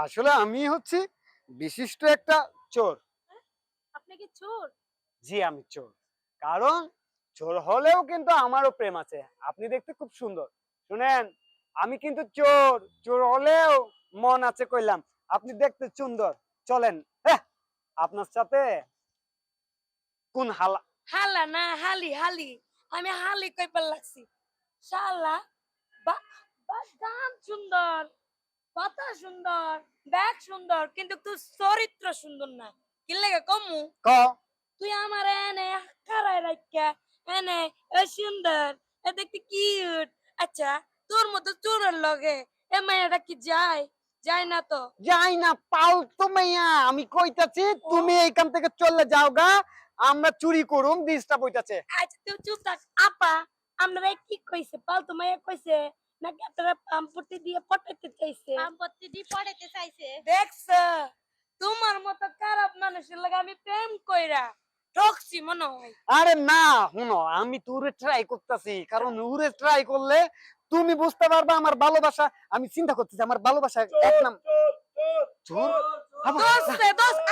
আসলে আমি হচ্ছি বিশিষ্ট একটা চোর। আপনি কি চোর? জি আমি চোর। কারণ চোর হলেও কিন্তু আমারও প্রেম আছে। আপনি দেখতে খুব সুন্দর। শুনেন আমি কিন্তু চোর। চোর হলেও মন আছে কইলাম আপনি দেখতে সুন্দর। চলেন হ্যাঁ? আপনার সাথে কোন হালা হালা না হালি হালি। আমি হালি কইবার লাগছি। শালা বা বা কথা সুন্দর ব্যাগ সুন্দর কিন্তু তুই চরিত্র সুন্দর না। কি লাগে কমু ক? তুই আমার এনে কারাই রাখা এনে এ সুন্দর এ দেখতে কিউট। আচ্ছা তোর মতো চোরের লগে এ মায়াটা কি যায়? যায় না তো? যাই না পাল তো মাইয়া আমি কইতাছি তুমি এইখান থেকে চলে যাও গা আমরা চুরি করুম ডিস্টার্ব হইতাছে। আচ্ছা তুই চুপ থাক। আপা আমরা কি কইছে? পালতু মাইয়া কইছে নাকি আপনারা পাম্পটি দিয়ে পটাইতে চাইছে? দিয়ে চাইছে। দেখছ? তোমার মতো খারাপ মানুষের লাগে আমি প্রেম কইরা ঠকছি মনে হয়। আরে না শুনো আমি তোরে ট্রাই করতেছি কারণ উরে ট্রাই করলে তুমি বুঝতে পারবে আমার ভালোবাসা আমি চিন্তা করতেছি আমার ভালোবাসা এক নাম দোস্ত দোস্ত